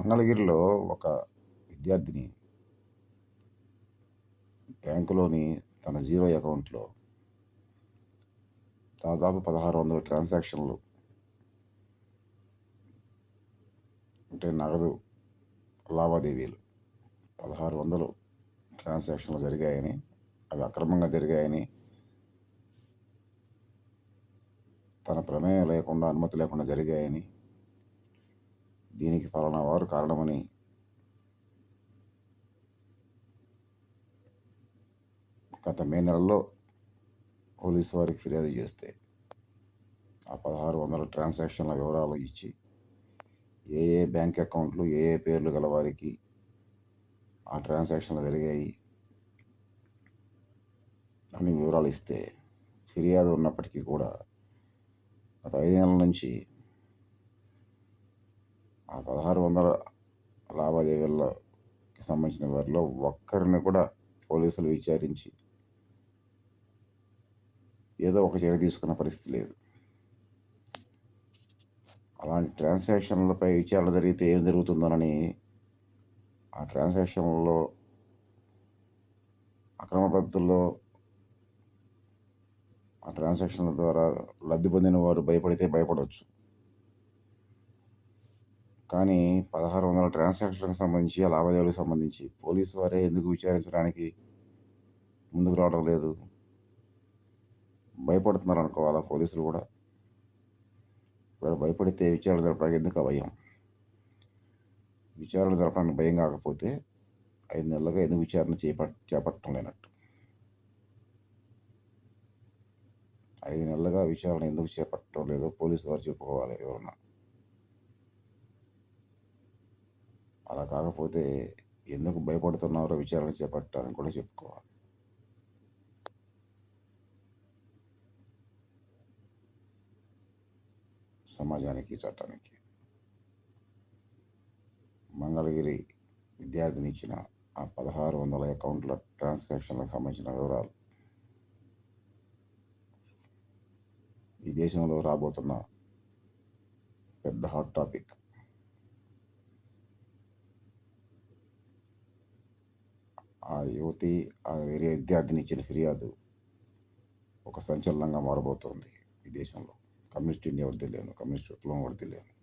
మంగళగిరిలో ఒక విద్యార్థిని బ్యాంకులోని తన జీరో అకౌంట్లో దాదాపు పదహారు వందల ట్రాన్సాక్షన్లు అంటే నగదు లావాదేవీలు. పదహారు వందలు ట్రాన్సాక్షన్లు జరిగాయని అవి అక్రమంగా జరిగాయని తన ప్రమేయం లేకుండా అనుమతి లేకుండా జరిగాయని దీనికి ఫలానా వారు కారణమని. గత మే నెలలో పోలీసు వారికి ఫిర్యాదు చేస్తే ఆ పదహారు వందల ట్రాన్సాక్షన్ల వివరాలు ఇచ్చి ఏ ఏ బ్యాంక్ అకౌంట్లు ఏ ఏ పేర్లు గల వారికి ఆ ట్రాన్సాక్షన్లు జరిగాయి అని వివరాలు ఇస్తే ఫిర్యాదు ఉన్నప్పటికీ కూడా గత ఐదు నెలల నుంచి ఆ పదహారు వందల లావాదేవీలకి సంబంధించిన వారిలో ఒక్కరిని కూడా పోలీసులు విచారించి ఏదో ఒక చర్య తీసుకున్న పరిస్థితి లేదు. అలాంటి ట్రాన్సాక్షన్లపై విచారణ జరిగితే ఏం జరుగుతుందోనని ఆ ట్రాన్సాక్షన్లలో అక్రమ పద్ధతుల్లో ఆ ట్రాన్సాక్షన్ల ద్వారా లబ్ధి పొందిన వారు భయపడితే భయపడవచ్చు. కానీ పదహారు వందల ట్రాన్సాక్షన్లకు సంబంధించి ఆ లావాదేవీలకు సంబంధించి పోలీసు వారే ఎందుకు విచారించడానికి ముందుకు రావడం లేదు. భయపడుతున్నారు అనుకోవాలా పోలీసులు కూడా? వీళ్ళు భయపడితే విచారణ జరపడానికి ఎందుకు భయం? విచారణ జరపడానికి భయం కాకపోతే ఐదు నెలలుగా ఎందుకు విచారణ చేపట్ చేపట్టడం లేనట్టు? ఐదు నెలలుగా విచారణ ఎందుకు చేపట్టడం లేదో పోలీసు వారు చెప్పుకోవాలి ఎవరన్నా. అలా కాకపోతే ఎందుకు భయపడుతున్నారో విచారణ చేపట్టాలని కూడా చెప్పుకోవాలి. సమాజానికి చట్టానికి. మంగళగిరి విద్యార్థిని ఇచ్చిన ఆ పదహారు వందల అకౌంట్ల ట్రాన్సాక్షన్లకు సంబంధించిన వివరాలు. ఈ దేశంలో రాబోతున్న పెద్ద హాట్ టాపిక్ ఆ యువతి ఆ వేరే విద్యార్థిని ఇచ్చిన ఫిర్యాదు ఒక సంచలనంగా మారబోతోంది ఈ దేశంలో. కమ్యూనిస్ట్ ఇండియా వద్ద లేను కమ్యూనిస్ట్ విప్లవం వద్ద లేను.